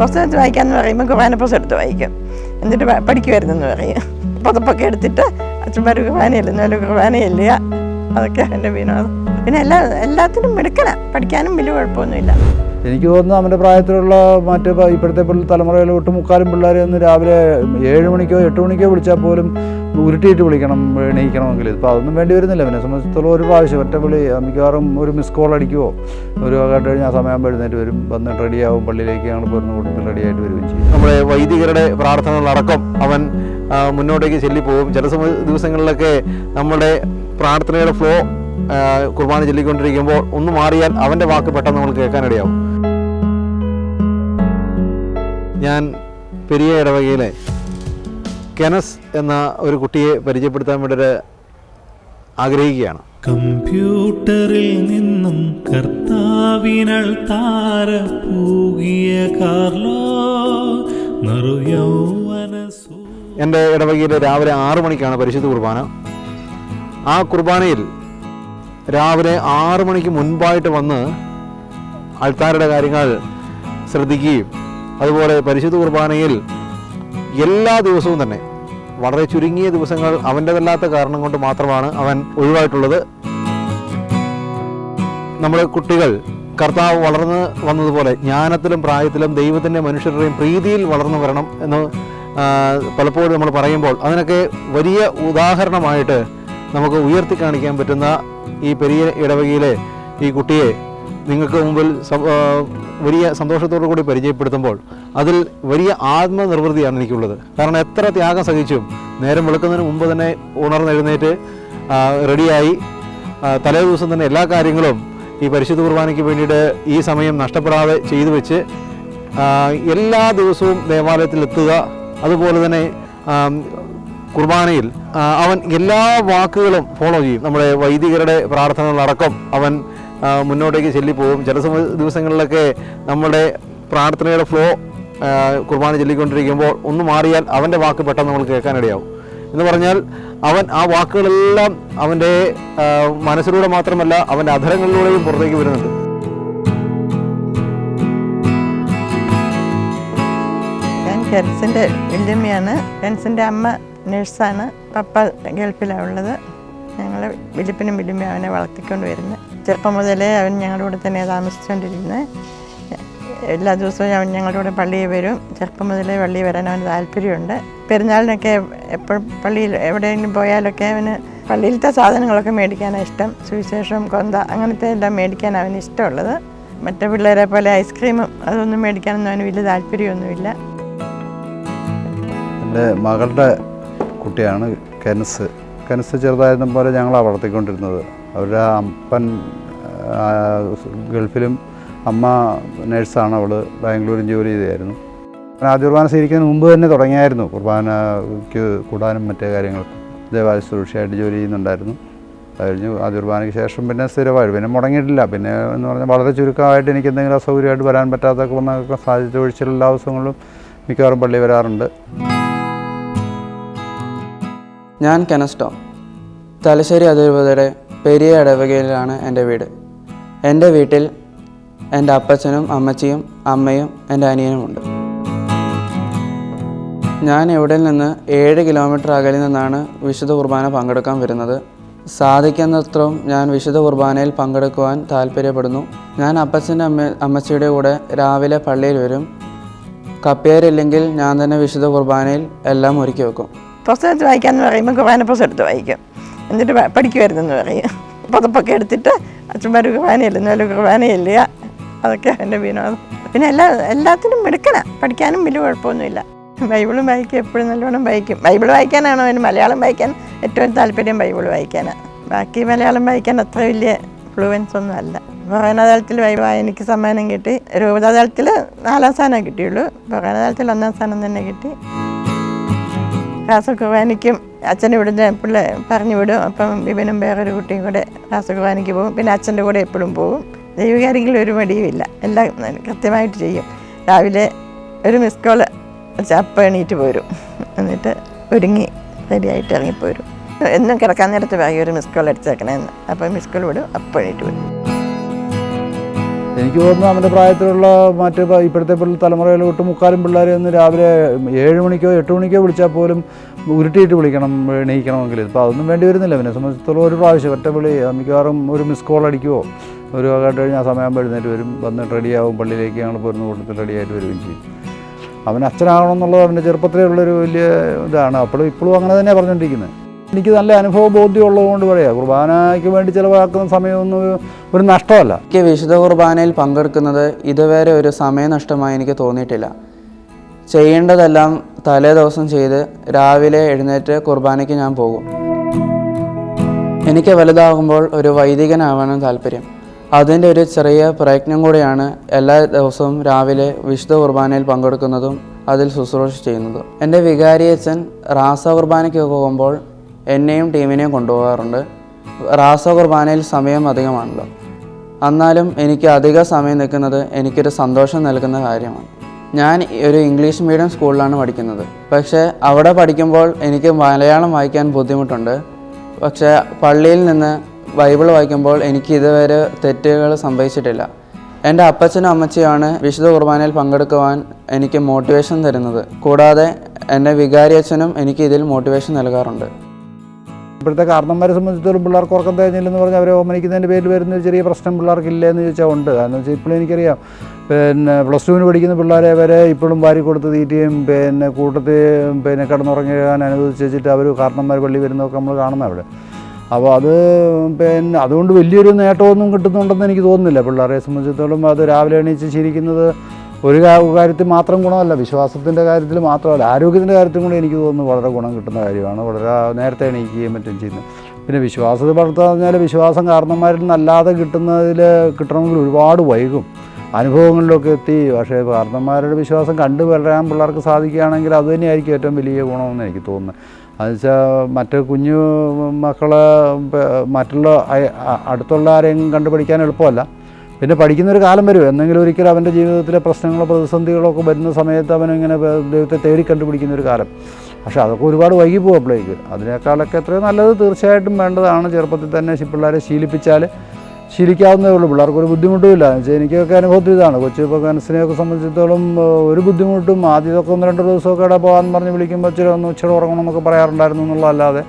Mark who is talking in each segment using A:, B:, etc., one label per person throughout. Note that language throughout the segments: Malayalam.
A: പുസ്തകം വായിക്കാന്ന് പറയുമ്പോൾ കുർബാന പുസ്തകം എടുത്ത് വായിക്കും. എന്നിട്ട് പഠിക്കുമായിരുന്നെന്ന് പറയും. പുതപ്പൊക്കെ എടുത്തിട്ട് അച്ഛന്മാർ കുർബാനയില്ല നല്ല കുർബാനയില്ല അതൊക്കെ എന്റെ വിനോദം. പിന്നെ എല്ലാ എല്ലാത്തിനും എടുക്കണം പഠിക്കാനും വലിയ കുഴപ്പമൊന്നുമില്ല.
B: എനിക്ക് തോന്നുന്നു അവന്റെ പ്രായത്തിലുള്ള മറ്റ് ഇപ്പോഴത്തെ തലമുറയിൽ ഒട്ടുമുക്കാലും ഒട്ട് മുക്കാലും പിള്ളേരെ ഒന്ന് രാവിലെ ഏഴ് മണിക്കോ എട്ട് മണിക്കോ വിളിച്ചാൽ പോലും ഉരുട്ടിയിട്ട് വിളിക്കണം എണീക്കണമെങ്കിൽ. ഇപ്പോൾ അതൊന്നും വേണ്ടി വരുന്നില്ല. പിന്നെ സംബന്ധിച്ചിടത്തോളം ഒരു പ്രാവശ്യം ഒറ്റ വിളി മിക്കവാറും ഒരു മിസ് കോൾ അടിക്കുമോ ഒരു കേട്ട് കഴിഞ്ഞാൽ സമയം എഴുന്നേറ്റ് വരും. വന്ന് റെഡിയാവും പള്ളിയിലേക്ക് ഞങ്ങൾ പോരുന്ന കൂട്ടത്തിൽ റെഡിയായിട്ട് വരികയും ചെയ്യും.
C: നമ്മുടെ വൈദികരുടെ പ്രാർത്ഥനകളടക്കം അവൻ മുന്നോട്ടേക്ക് ചെല്ലിപ്പോകും ചില സമയ ദിവസങ്ങളിലൊക്കെ നമ്മുടെ പ്രാർത്ഥനയുടെ ഫ്ലോ കുർബാന ചൊല്ലിക്കൊണ്ടിരിക്കുമ്പോൾ ഒന്ന് മാറിയാൽ അവന്റെ വാക്ക് പെട്ടെന്ന് നമ്മൾ കേൾക്കാനിടയാവും ഞാൻ പെരിയ ഇടവകയിലെ കെനസ് എന്ന ഒരു കുട്ടിയെ പരിചയപ്പെടുത്താൻ വേണ്ടി ആഗ്രഹിക്കുകയാണ്.
D: കമ്പ്യൂട്ടറിൽ നിന്നും കർത്താവിനൾ താര പൂകിയ കാർലോ
C: എന്റെ ഇടവകയിൽ രാവിലെ ആറു മണിക്കാണ് പരിശുദ്ധ കുർബാന. ആ കുർബാനയിൽ രാവിലെ ആറു മണിക്ക് മുൻപായിട്ട് വന്ന് ആൾക്കാരുടെ കാര്യങ്ങൾ ശ്രദ്ധിക്കുകയും അതുപോലെ പരിശുദ്ധ കുർബാനയിൽ എല്ലാ ദിവസവും തന്നെ വളരെ ചുരുങ്ങിയ ദിവസങ്ങൾ അവന്റെതല്ലാത്ത കാരണം കൊണ്ട് മാത്രമാണ് അവൻ ഒഴിവായിട്ടുള്ളത്. നമ്മുടെ കുട്ടികൾ കർത്താവ് വളർന്ന് വന്നതുപോലെ ജ്ഞാനത്തിലും പ്രായത്തിലും ദൈവത്തിന്റെ മനുഷ്യരുടെയും പ്രീതിയിൽ വളർന്നു വരണം എന്ന് പലപ്പോഴും നമ്മൾ പറയുമ്പോൾ അതിനൊക്കെ വലിയ ഉദാഹരണമായിട്ട് നമുക്ക് ഉയർത്തി കാണിക്കാൻ പറ്റുന്ന ഈ പെരിയ ഇടവകയിലെ ഈ കുട്ടിയെ നിങ്ങൾക്ക് മുമ്പിൽ വലിയ സന്തോഷത്തോടു കൂടി പരിചയപ്പെടുത്തുമ്പോൾ അതിൽ വലിയ ആത്മനിർവൃതിയാണ് എനിക്കുള്ളത്. കാരണം എത്ര ത്യാഗം സഹിച്ചും നേരം വെളുക്കുന്നതിന് മുമ്പ് തന്നെ ഉണർന്നെഴുന്നേറ്റ് റെഡിയായി തലേ ദിവസം തന്നെ എല്ലാ കാര്യങ്ങളും ഈ പരിശുദ്ധ കുർബാനയ്ക്ക് വേണ്ടിയിട്ട് ഈ സമയം നഷ്ടപ്പെടാതെ ചെയ്തു വെച്ച് എല്ലാ ദിവസവും ദേവാലയത്തിൽ എത്തുക അതുപോലെ തന്നെ കുർബാനയിൽ അവൻ എല്ലാ വാക്കുകളും ഫോളോ ചെയ്യും. നമ്മുടെ വൈദികരുടെ പ്രാർത്ഥനകളടക്കം അവൻ മുന്നോട്ടേക്ക് ചെല്ലിപ്പോവും. ചില ദിവസങ്ങളിലൊക്കെ നമ്മുടെ പ്രാർത്ഥനയുടെ ഫ്ലോ കുർബാന ചൊല്ലിക്കൊണ്ടിരിക്കുമ്പോൾ ഒന്ന് മാറിയാൽ അവന്റെ വാക്ക് പെട്ടെന്ന് നമ്മൾ കേൾക്കാനിടയാവും. എന്ന് പറഞ്ഞാൽ അവൻ ആ വാക്കുകളെല്ലാം അവന്റെ മനസ്സിലൂടെ മാത്രമല്ല അവന്റെ അധരങ്ങളിലൂടെയും പുറത്തേക്ക് വരുന്നുണ്ട്.
A: ഞാൻ കെൻസിന്റെ വല്യമ്മയാണ്. കെൻസിന്റെ അമ്മ നഴ്സാണ്. പപ്പ ഗൾഫിലാണ് ഉള്ളത്. ഞങ്ങൾ വിലിപ്പിനും വല്യമ്മയും അവനെ വളർത്തിക്കൊണ്ട് വരുന്നത് ചെറുപ്പം മുതലേ അവൻ ഞങ്ങളുടെ കൂടെ തന്നെ താമസിച്ചുകൊണ്ടിരുന്നത് എല്ലാ ദിവസവും അവൻ ഞങ്ങളുടെ കൂടെ പള്ളിയിൽ വരും. ചെറുപ്പം മുതലേ പള്ളിയിൽ വരാൻ അവന് താല്പര്യമുണ്ട്. പെരുന്നാളിനൊക്കെ എപ്പോഴും പള്ളിയിൽ എവിടെയെങ്കിലും പോയാലൊക്കെ അവന് പള്ളിയിലത്തെ സാധനങ്ങളൊക്കെ മേടിക്കാനാണ് ഇഷ്ടം. സുവിശേഷം കൊന്ത അങ്ങനത്തെ എല്ലാം മേടിക്കാൻ അവന് ഇഷ്ടമുള്ളത്. മറ്റു പിള്ളേരെ പോലെ ഐസ്ക്രീമും അതൊന്നും മേടിക്കാനൊന്നും അവന് വലിയ താല്പര്യമൊന്നുമില്ല.
B: എന്റെ മകളുടെ കുട്ടിയാണ് കെനസ്. കെനസ് ചെറുതായിരുന്ന പോലെ ഞങ്ങളാണ് വളർത്തിക്കൊണ്ടിരുന്നത്. അവരുടെ അപ്പൻ ഗൾഫിലും അമ്മ നേഴ്സാണ് അവൾ ബാംഗ്ലൂരും ജോലി ചെയ്തായിരുന്നു ആദ്യ കുർബാന സ്വീകരിക്കുന്നതിന് മുമ്പ് തന്നെ തുടങ്ങിയായിരുന്നു കുർബാനയ്ക്ക് കൂടാനും മറ്റേ കാര്യങ്ങൾക്കും. ദേവാലയ സുരക്ഷയായിട്ട് ജോലി ചെയ്യുന്നുണ്ടായിരുന്നു. കഴിഞ്ഞ് ആദ്യ കുർബാനയ്ക്ക് ശേഷം പിന്നെ സ്ഥിരമായി പിന്നെ മുടങ്ങിയിട്ടില്ല. പിന്നെ എന്ന് പറഞ്ഞാൽ വളരെ ചുരുക്കമായിട്ട് എനിക്ക് എന്തെങ്കിലും അസൗകര്യമായിട്ട് വരാൻ പറ്റാത്തൊക്കെ വന്നൊക്കെ സാധിച്ച ഒഴിച്ചുള്ള എല്ലാ ദിവസങ്ങളിലും മിക്കവാറും പള്ളി വരാറുണ്ട്.
E: ഞാൻ കെനസ്റ്റോ. തലശ്ശേരി അതിരൂപതയുടെ പെരിയ ഇടവകയിലാണ് എന്റെ വീട്. എന്റെ വീട്ടിൽ എന്റെ അപ്പച്ചനും അമ്മച്ചിയും അമ്മയും എന്റെ അനിയനുമുണ്ട് ഞാൻ ഇവിടെ നിന്ന് ഏഴ് കിലോമീറ്റർ അകലിൽ നിന്നാണ് വിശുദ്ധ കുർബാന പങ്കെടുക്കാൻ വരുന്നത്. സാധിക്കുന്നത്രയും ഞാൻ വിശുദ്ധ കുർബാനയിൽ പങ്കെടുക്കുവാൻ താല്പര്യപ്പെടുന്നു. ഞാൻ അപ്പച്ചന്റെ അമ്മ അമ്മച്ചിയുടെ കൂടെ രാവിലെ പള്ളിയിൽ വരും. കപ്പേരില്ലെങ്കിൽ ഞാൻ തന്നെ വിശുദ്ധ കുർബാനയിൽ എല്ലാം ഒരുക്കി വെക്കും.
A: പ്രസവത്തിൽ വായിക്കാമെന്ന് പറയുമ്പോൾ കുർബാന പ്രസവം എടുത്ത് വായിക്കും. എന്നിട്ട് പഠിക്കുമായിരുന്നു എന്ന് പറയും. പുതപ്പൊക്കെ എടുത്തിട്ട് അച്ഛന്മാർ കുർബാനയില്ല? നല്ല കുർബാനയില്ല? അതൊക്കെ എന്റെ വിനോദം. പിന്നെ എല്ലാ എല്ലാത്തിനും എടുക്കണം പഠിക്കാനും വലിയ കുഴപ്പമൊന്നുമില്ല. ബൈബിളും വായിക്കും എപ്പോഴും നല്ലോണം വായിക്കും. ബൈബിൾ വായിക്കാനാണോ അവന്? മലയാളം വായിക്കാൻ ഏറ്റവും താല്പര്യം ബൈബിൾ വായിക്കാനാണ് ബാക്കി മലയാളം വായിക്കാൻ അത്ര വലിയ ഫ്ലുവൻസ് ഒന്നും അല്ല. ഭഗവനാതലത്തിൽ എനിക്ക് സമ്മാനം കിട്ടി. രൂപതാതലത്തിൽ നാലാം സ്ഥാനം കിട്ടിയുള്ളൂ. ഭഗവനാതലത്തിൽ ഒന്നാം സ്ഥാനം തന്നെ കിട്ടി. രാസകുർബാനയ്ക്കും അച്ഛൻ ഇവിടുന്ന് പിള്ളേ പറഞ്ഞു വിടും അപ്പം ഇവനും വേറൊരു കുട്ടിയും കൂടെ രാസകുവാനിക്ക് പോകും. പിന്നെ അച്ഛന്റെ കൂടെ എപ്പോഴും പോകും. ദൈവികാരെങ്കിലും ഒരു മടിയുമില്ല. എല്ലാം കൃത്യമായിട്ട് ചെയ്യും. രാവിലെ ഒരു മിസ് കോൾ അപ്പം എണീറ്റ് പോരും. എന്നിട്ട് ഒരുങ്ങി റെഡിയായിട്ട് ഇറങ്ങിപ്പോരും. എന്നും കിടക്കാൻ നേരത്ത് പറയും ഒരു മിസ് കോൾ അടിച്ചേക്കണേന്ന്. അപ്പം മിസ് കോൾ വിടും. അപ്പം എണീറ്റ് വരും
B: എനിക്ക് തോന്നുന്നു അവന്റെ പ്രായത്തിലുള്ള മറ്റ് ഇപ്പോഴത്തെ തലമുറയിൽ ഒട്ട് മുക്കാലും പിള്ളേരെ ഒന്ന് രാവിലെ ഏഴ് മണിക്കോ എട്ട് മണിക്കോ വിളിച്ചാൽ പോലും ഉരുട്ടിയിട്ട് വിളിക്കണം എണീക്കണമെങ്കിൽ. ഇപ്പോൾ അതൊന്നും വേണ്ടി വരുന്നില്ല. അവനെ സംബന്ധിച്ചിടത്തോളം ഒരു പ്രാവശ്യം ഒറ്റ വിളി മിക്കവാറും ഒരു മിസ് കോൾ അടിക്കുമോ ഒരു കേട്ട് കഴിഞ്ഞാൽ സമയമാകുമ്പോൾ എഴുന്നേറ്റ് വരും. വന്നിട്ട് റെഡിയാവും. പള്ളിയിലേക്ക് ഞങ്ങൾ പോരുന്ന കൂട്ടത്തിൽ റെഡിയായിട്ട് വരികയും ചെയ്യും. അവൻ അച്ഛനാകണം എന്നുള്ളത് അവന്റെ ചെറുപ്പത്തിലേ ഉള്ളൊരു വലിയ ഇതാണ്. അപ്പോഴും ഇപ്പോഴും അങ്ങനെ തന്നെയാണ് പറഞ്ഞുകൊണ്ടിരിക്കുന്നത്. എനിക്ക് നല്ല അനുഭവ ബോധ്യം ഉള്ളതുകൊണ്ട് പറയാം. കുർബാനയ്ക്ക് വേണ്ടി ചിലവാക്കുന്ന സമയമൊന്നും ഒരു നഷ്ടമല്ല.
E: എനിക്ക് വിശുദ്ധ കുർബാനയിൽ പങ്കെടുക്കുന്നത് ഇതുവരെ ഒരു സമയനഷ്ടമായി എനിക്ക് തോന്നിയിട്ടില്ല. ചെയ്യേണ്ടതെല്ലാം തലേ ദിവസം ചെയ്ത് രാവിലെ എഴുന്നേറ്റ് കുർബാനയ്ക്ക് ഞാൻ പോകും. എനിക്ക് വലുതാകുമ്പോൾ ഒരു വൈദികനാവാനും താല്പര്യം. അതിന്റെ ഒരു ചെറിയ പ്രയത്നം കൂടിയാണ് എല്ലാ ദിവസവും രാവിലെ വിശുദ്ധ കുർബാനയിൽ പങ്കെടുക്കുന്നതും അതിൽ ശുശ്രൂഷ ചെയ്യുന്നതും. എന്റെ വികാരിയച്ഛൻ റാസ കുർബാനയ്ക്ക് പോകുമ്പോൾ എന്നെയും ടീമിനെയും കൊണ്ടുപോകാറുണ്ട്. റാസ കുർബാനയിൽ സമയം അധികമാണല്ലോ. എന്നാലും എനിക്ക് അധിക സമയം നിൽക്കുന്നത് എനിക്കൊരു സന്തോഷം നൽകുന്ന കാര്യമാണ്. ഞാൻ ഒരു ഇംഗ്ലീഷ് മീഡിയം സ്കൂളിലാണ് പഠിക്കുന്നത്. പക്ഷേ അവിടെ പഠിക്കുമ്പോൾ എനിക്ക് മലയാളം വായിക്കാൻ ബുദ്ധിമുട്ടുണ്ട്. പക്ഷേ പള്ളിയിൽ നിന്ന് ബൈബിൾ വായിക്കുമ്പോൾ എനിക്ക് ഇതുവരെ തെറ്റുകൾ സംഭവിച്ചിട്ടില്ല. എന്റെ അപ്പച്ചനും അമ്മച്ചിയാണ് വിശുദ്ധ കുർബാനയിൽ പങ്കെടുക്കുവാൻ എനിക്ക് മോട്ടിവേഷൻ തരുന്നത്. കൂടാതെ എന്റെ വികാരി അച്ഛനും എനിക്ക് ഇതിൽ മോട്ടിവേഷൻ നൽകാറുണ്ട്.
B: ഇപ്പോഴത്തെ കാരണന്മാരെ സംബന്ധിച്ചിടത്തോളം പിള്ളേർക്ക് ഉറക്കം തേഞ്ഞില്ലെന്ന് പറഞ്ഞാൽ അവരെ ഓമനിക്കുന്നതിന്റെ പേരിൽ വരുന്ന ചെറിയ പ്രശ്നം പിള്ളേർക്ക് ഇല്ലെന്ന് ചോദിച്ചാൽ ഉണ്ട്. കാരണം വെച്ചാൽ ഇപ്പോഴും എനിക്കറിയാം. പിന്നെ പ്ലസ് ടുവിന് പഠിക്കുന്ന പിള്ളേരെ വരെ ഇപ്പോഴും വാരി കൊടുത്ത് തീറ്റയും പിന്നെ കൂട്ടത്തിൽ പിന്നെ കിടന്നുറങ്ങാൻ അനുവദിച്ച് വെച്ചിട്ട് അവർ കാരണന്മാർ പള്ളി വരുന്നതൊക്കെ നമ്മൾ കാണുന്ന അവിടെ. അപ്പോൾ അത് പിന്നെ അതുകൊണ്ട് വലിയൊരു നേട്ടമൊന്നും കിട്ടുന്നുണ്ടെന്ന് എനിക്ക് തോന്നുന്നില്ല. പിള്ളേരെ സംബന്ധിച്ചിടത്തോളം അത് രാവിലെ എണീച്ച് ശീലിക്കുന്നത് ഒരു കാര്യത്തിൽ മാത്രം ഗുണമല്ല വിശ്വാസത്തിന്റെ കാര്യത്തിൽ മാത്രമല്ല ആരോഗ്യത്തിന്റെ കാര്യത്തിൽ കൂടി എനിക്ക് തോന്നുന്നു വളരെ ഗുണം കിട്ടുന്ന കാര്യമാണ്. വളരെ നേരത്തെ എണീക്കുകയും മറ്റും ചെയ്യുന്നത്. പിന്നെ വിശ്വാസത്തെ വളർത്തുക പറഞ്ഞാൽ വിശ്വാസം കാരണന്മാരിൽ നിന്നല്ലാതെ കിട്ടുന്നതിൽ കിട്ടണമെങ്കിൽ ഒരുപാട് വൈകും. അനുഭവങ്ങളിലൊക്കെ എത്തി പക്ഷേ കാരണന്മാരുടെ വിശ്വാസം കണ്ടു വളരാൻ പിള്ളേർക്ക് സാധിക്കുകയാണെങ്കിൽ അത് തന്നെയായിരിക്കും ഏറ്റവും വലിയ ഗുണമെന്ന് എനിക്ക് തോന്നുന്നത് എന്നുവെച്ചാൽ മറ്റ് കുഞ്ഞു മക്കളെ മറ്റുള്ള അടുത്തുള്ള ആരെയും കണ്ടുപിടിക്കാൻ എളുപ്പമല്ല. പിന്നെ പഠിക്കുന്ന ഒരു കാലം വരും. എന്തെങ്കിലും ഒരിക്കലും അവന്റെ ജീവിതത്തിലെ പ്രശ്നങ്ങളോ പ്രതിസന്ധികളോ ഒക്കെ വരുന്ന സമയത്ത് അവൻ ഇങ്ങനെ ദൈവത്തെ തേടി കണ്ടുപിടിക്കുന്ന ഒരു കാലം. പക്ഷേ അതൊക്കെ ഒരുപാട് വൈകി പോകും അപ്പോഴേക്ക്. അതിനേക്കാളൊക്കെ എത്രയോ നല്ലത് തീർച്ചയായിട്ടും വേണ്ടതാണ്. ചെറുപ്പത്തിൽ തന്നെ പിള്ളേരെ ശീലിപ്പിച്ചാൽ ശീലിക്കാവുന്നതേ ഉള്ളൂ. പിള്ളേർക്ക് ഒരു ബുദ്ധിമുട്ടുമില്ല വെച്ചാൽ എനിക്കൊക്കെ അനുഭവത്തിൽ ഇതാണ്. കൊച്ചു ഇപ്പോൾ കനസിനെയൊക്കെ സംബന്ധിച്ചിടത്തോളം ഒരു ബുദ്ധിമുട്ടും ആദ്യമൊക്കെ ഒന്ന് രണ്ട് ദിവസമൊക്കെ ഇവിടെ പോകാൻ പറഞ്ഞ് വിളിക്കുമ്പോൾ ഇച്ചിരി ഒന്ന് ഉച്ചയുടെ ഉറങ്ങണം എന്നൊക്കെ പറയാറുണ്ടായിരുന്നു എന്നുള്ളതല്ലാതെ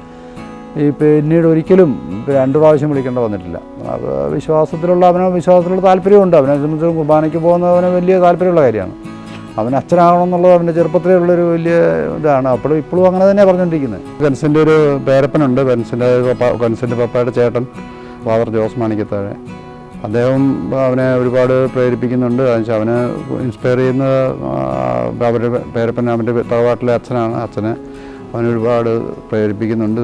B: ഈ പിന്നീട് ഒരിക്കലും രണ്ടു പ്രാവശ്യം വിളിക്കേണ്ട വന്നിട്ടില്ല. വിശ്വാസത്തിലുള്ള അവനോ വിശ്വാസത്തിലുള്ള താല്പര്യമുണ്ട്. അവനെ സംബന്ധിച്ച് കുർബാനയ്ക്ക് പോകുന്നവന് വലിയ താല്പര്യമുള്ള കാര്യമാണ്. അവൻ അച്ഛനാകണം എന്നുള്ളത് അവന്റെ ചെറുപ്പത്തിലേ ഉള്ളൊരു വലിയ ഇതാണ്. അപ്പോഴും ഇപ്പോഴും അങ്ങനെ തന്നെയാണ് പറഞ്ഞുകൊണ്ടിരിക്കുന്നത് കൻസിന്റെ ഒരു പേരപ്പനുണ്ട്. കൻസിന്റെ കൻസിന്റെ പപ്പയുടെ ചേട്ടൻ ഫാദർ ജോസ് മാണിക്കത്താഴെ. അദ്ദേഹം അവനെ ഒരുപാട് പ്രേരിപ്പിക്കുന്നുണ്ട്. എന്നുവെച്ചാൽ അവന് ഇൻസ്പയർ ചെയ്യുന്ന അവരുടെ പേരപ്പൻ അവന്റെ തറവാട്ടിലെ അച്ഛനാണ്. അച്ഛനെ അവന് ഒരുപാട് പ്രേരിപ്പിക്കുന്നുണ്ട്.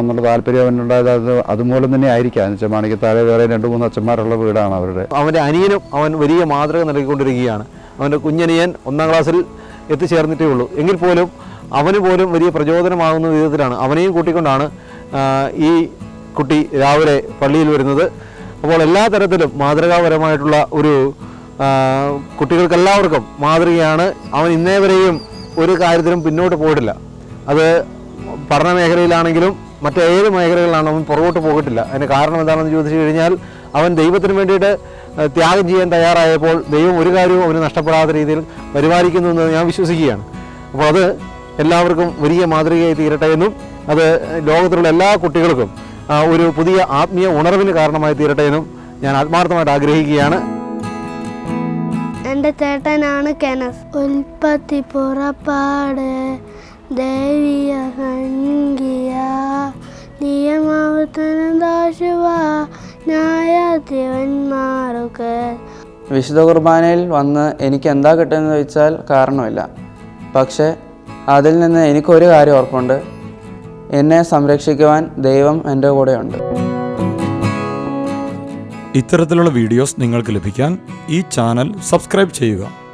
B: എന്നുള്ള താല്പര്യം അവനുണ്ടായത് അത് അതുമൂലം തന്നെ ആയിരിക്കാം. എന്ന് മാണിക്കത്താഴെ വേറെ രണ്ട് മൂന്ന് അച്ഛന്മാരുള്ള വീടാണ് അവരുടെ.
C: അവന്റെ അനിയനും അവൻ വലിയ മാതൃക നൽകിക്കൊണ്ടിരിക്കുകയാണ്. അവന്റെ കുഞ്ഞനിയൻ ഒന്നാം ക്ലാസ്സിൽ എത്തിച്ചേർന്നിട്ടേ ഉള്ളൂ. എങ്കിൽ പോലും അവന് പോലും വലിയ പ്രചോദനമാകുന്ന വിധത്തിലാണ്. അവനെയും കൂട്ടിക്കൊണ്ടാണ് ഈ കുട്ടി രാവിലെ പള്ളിയിൽ വരുന്നത്. അപ്പോൾ എല്ലാ തരത്തിലും മാതൃകാപരമായിട്ടുള്ള ഒരു കുട്ടികൾക്കെല്ലാവർക്കും മാതൃകയാണ്. അവൻ ഇന്നേ വരെയും ഒരു കാര്യത്തിലും പിന്നോട്ട് പോയിട്ടില്ല. അത് പഠന മേഖലയിലാണെങ്കിലും മറ്റേത് മേഖലകളിലാണ് അവൻ പുറകോട്ട് പോകട്ടില്ല അതിന് കാരണം എന്താണെന്ന് ചോദിച്ചു കഴിഞ്ഞാൽ അവൻ ദൈവത്തിന് വേണ്ടിയിട്ട് ത്യാഗം ചെയ്യാൻ തയ്യാറായപ്പോൾ ദൈവം ഒരു കാര്യവും അവന് നഷ്ടപ്പെടാത്ത രീതിയിൽ പരിപാലിക്കുന്നു എന്ന് ഞാൻ വിശ്വസിക്കുകയാണ്. അപ്പോൾ അത് എല്ലാവർക്കും വലിയ മാതൃകയായി തീരട്ടെ എന്നും അത് ലോകത്തിലുള്ള എല്ലാ കുട്ടികൾക്കും ഒരു പുതിയ ആത്മീയ ഉണർവിന് കാരണമായി തീരട്ടെ എന്നും ഞാൻ ആത്മാർത്ഥമായിട്ട് ആഗ്രഹിക്കുകയാണ്.
F: എന്റെ ചേട്ടനാണ് കെനസ്. ഉൽപ്പത്തി പുറപ്പാട്. ദേവിയ സംഖ്യ നിയമാവർത്തനം ദോഷവ ന്യായാധിപന്മാർക്ക്
E: വിശുദ്ധ കുർബാനയിൽ വന്ന് എനിക്ക് എന്താ കിട്ടുന്നത് ചോദിച്ചാൽ കാരണമില്ല. പക്ഷേ അതിൽ നിന്ന് എനിക്കൊരു കാര്യം ഉറപ്പുണ്ട്. എന്നെ സംരക്ഷിക്കുവാൻ ദൈവം എന്റെ കൂടെയുണ്ട്.
G: ഇത്തരത്തിലുള്ള വീഡിയോസ് നിങ്ങൾക്ക് ലഭിക്കാൻ ഈ ചാനൽ സബ്സ്ക്രൈബ് ചെയ്യുക.